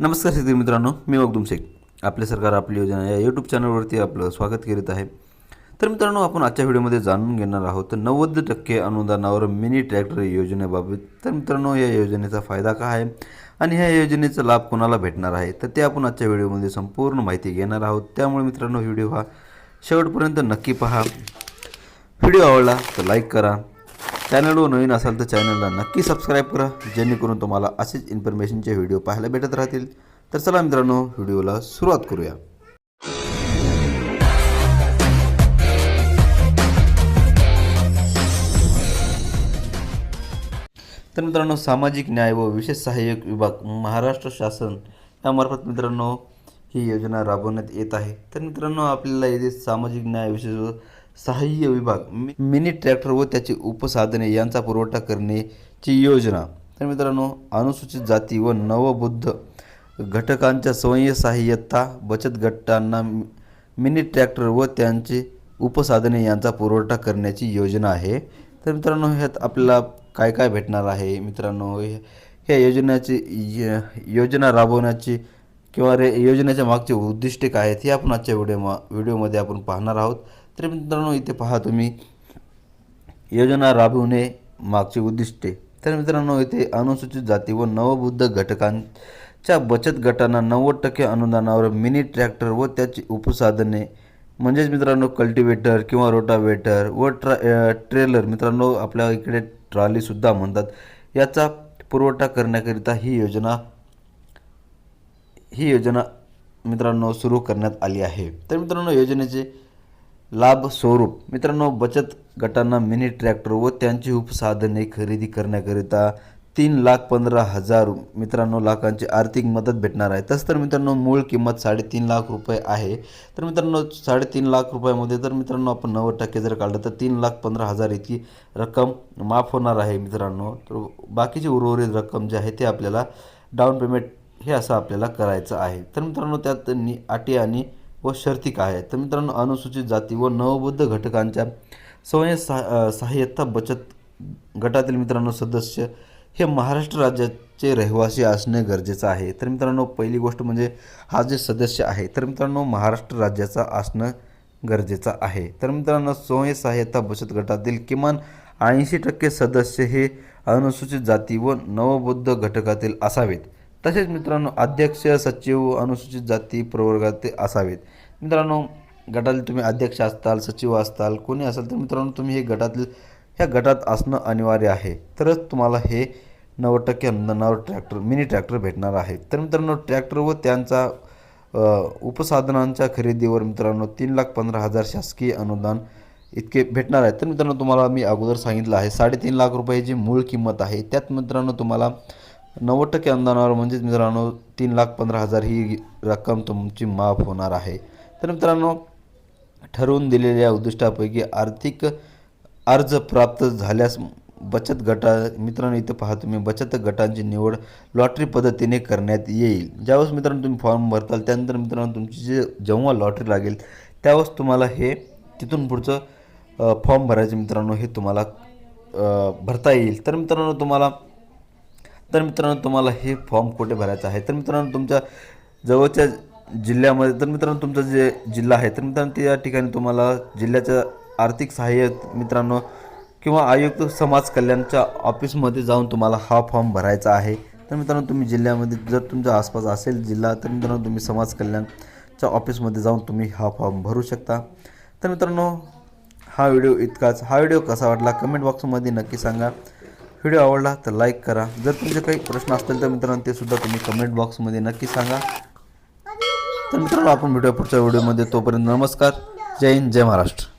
नमस्कार शेतकरी मित्रांनो मी मगदुम शेख आपले सरकार आपली योजना या यूट्यूब चॅनलवरती आपलं स्वागत करीत आहे. तर मित्रांनो आपण आजच्या व्हिडिओमध्ये जाणून घेणार आहोत नव्वद टक्के अनुदानावर मिनी ट्रॅक्टर योजनेबाबत. तर मित्रांनो या योजनेचा फायदा काय आहे आणि ह्या योजनेचा लाभ कोणाला भेटणार आहे? तर ते आपण आजच्या व्हिडिओमध्ये संपूर्ण माहिती घेणार आहोत. त्यामुळे मित्रांनो व्हिडिओ हा शेवटपर्यंत नक्की पहा. व्हिडिओ आवडला तर लाईक करा चॅनलवर नवीन असाल तर चॅनलला नक्की सबस्क्राईब करा जेणेकरून तुम्हाला असेच इन्फॉर्मेशनचे व्हिडिओ पाहायला भेटत राहतील. तर चला मित्रांनो व्हिडिओला सुरुवात करूया. तर मित्रांनो सामाजिक न्याय व विशेष सहाय्यक विभाग महाराष्ट्र शासन यामार्फत मित्रांनो ही योजना राबवण्यात येत आहे. तर मित्रांनो आपल्याला येथे सामाजिक न्याय विशेष सहाय्य विभाग मि- मिनी ट्रॅक्टर व त्याची उपसाधने यांचा पुरवठा करण्याची योजना. तर मित्रांनो अनुसूचित जाती व नवबुद्ध घटकांच्या स्वयंसहाय्यता बचत गटांना मिनी ट्रॅक्टर व त्यांचे उपसाधने यांचा पुरवठा करण्याची योजना आहे. तर मित्रांनो ह्यात आपल्याला काय काय भेटणार आहे? मित्रांनो हे- ह्या योजनेची य- योजना राबवण्याची किंवा रे योजनेच्या मागचे उद्दिष्टे काय आहेत? हे आपण आजच्या व्हिडिओ व्हिडिओमध्ये आपण पाहणार आहोत. तर मित्रांनो इथे पहा तुम्ही. योजना राबवणे मागचे उद्दिष्टे तर मित्रांनो इथे अनुसूचित जाती व नवबुद्ध घटकांच्या बचत गटांना नव्वद टक्के अनुदानावर मिनी ट्रॅक्टर व त्याची उपसाधने. म्हणजेच मित्रांनो कल्टिवेटर किंवा रोटावेटर व ट्रा ट्रेलर. मित्रांनो आपल्या इकडे ट्रॉलीसुद्धा म्हणतात. याचा पुरवठा करण्याकरिता ही योजना ही योजना मित्रांनो सुरू करण्यात आली आहे. तर मित्रांनो योजनेचे लाभ स्वरूप. मित्रांनो बचत गटांना मिनी ट्रॅक्टर व त्यांची उपसाधने खरेदी करण्याकरिता तीन लाख पंधरा हजार मित्रांनो लाखांची आर्थिक मदत भेटणार आहे. तसं तर मित्रांनो मूळ किंमत साडेतीन लाख रुपये आहे. तर मित्रांनो साडेतीन लाख रुपयामध्ये तर मित्रांनो आपण नव्वद टक्के जर काढलं तर तीन लाख पंधरा हजार इतकी रक्कम माफ होणार आहे मित्रांनो. तर बाकीची उर्वरित रक्कम जी आहे ते आपल्याला डाऊन पेमेंट हे असं आपल्याला करायचं आहे. तर मित्रांनो त्यात नि अटी आणि व शर्ती काय आहेत तर मित्रांनो अनुसूचित जाती व नवबुद्ध घटकांच्या स्वयं सा सहाय्यता बचत गटातील मित्रांनो सदस्य हे महाराष्ट्र राज्याचे रहिवासी असणे गरजेचं आहे. तर मित्रांनो पहिली गोष्ट म्हणजे हा जे सदस्य आहे तर मित्रांनो महाराष्ट्र राज्याचा असणं गरजेचं आहे. तर मित्रांनो स्वयं सहाय्यता बचत गटातील किमान ऐंशी टक्के सदस्य हे अनुसूचित जाती व नवबुद्ध घटकातील असावेत. तसेच मित्रांनो अध्यक्ष सचिव अनुसूचित जाती प्रवर्गातील असावेत. मित्रांनो गटातील तुम्ही अध्यक्ष असताल सचिव असताल कोणी असाल तर मित्रांनो तुम्ही हे गटातील ह्या गटात असणं अनिवार्य आहे. तरच तुम्हाला हे नव्वद टक्के अनुदानावर ट्रॅक्टर मिनी ट्रॅक्टर भेटणार आहे. तर मित्रांनो ट्रॅक्टर व त्यांचा उपसाधनांच्या खरेदीवर मित्रांनो तीन लाख पंधरा हजार शासकीय अनुदान इतके भेटणार आहे. तर मित्रांनो तुम्हाला मी अगोदर सांगितलं आहे साडेतीन लाख रुपये जी मूळ किंमत आहे. त्यात मित्रांनो तुम्हाला नव्वद टक्के अनुदानावर म्हणजेच मित्रांनो तीन लाख पंधरा हजार ही रक्कम तुमची माफ होणार आहे. तर मित्रांनो ठरवून दिलेल्या उद्दिष्टापैकी आर्थिक अर्ज प्राप्त झाल्यास बचत गटा मित्रांनो इथं पहा तुम्ही बचत गटांची निवड लॉटरी पद्धतीने करण्यात येईल. ज्यावेळेस मित्रांनो तुम्ही फॉर्म भरताल त्यानंतर मित्रांनो तुमची जे जेव्हा लॉटरी लागेल त्यावेळेस तुम्हाला हे तिथून पुढचं फॉर्म भरायचे मित्रांनो हे तुम्हाला भरता येईल. तर मित्रांनो तुम्हाला तर मित्रांनो तुम्हाला हे फॉर्म कुठे भरायचं आहे? तर मित्रांनो तुमच्या जवळच्या जिल्ह्यामध्ये तर मित्रांनो तुमचा जे जिल्हा आहे तर मित्रांनो त्या ठिकाणी तुम्हाला जिल्ह्याच्या आर्थिक सहाय्य मित्रांनो किंवा आयुक्त समाज कल्याणच्या ऑफिसमध्ये जाऊन तुम्हाला हा फॉर्म भरायचा आहे. तर मित्रांनो तुम्ही जिल्ह्यामध्ये जर तुमच्या आसपास असेल जिल्हा तर मित्रांनो तुम्ही समाज कल्याणच्या ऑफिसमध्ये जाऊन तुम्ही हा फॉर्म भरू शकता. तर मित्रांनो हा व्हिडिओ इतकाच. हा व्हिडिओ कसा वाटला? कमेंट बॉक्समध्ये नक्की सांगा. व्हिडिओ आवडला तर लाईक करा. जर तुमचे काही प्रश्न असतील तर मित्रांनो ते सुद्धा तुम्ही कमेंट बॉक्समध्ये नक्की सांगा. तर मित्रांनो आपण व्हिडिओ पुढच्या व्हिडिओमध्ये. तोपर्यंत नमस्कार. जय हिंद जय महाराष्ट्र.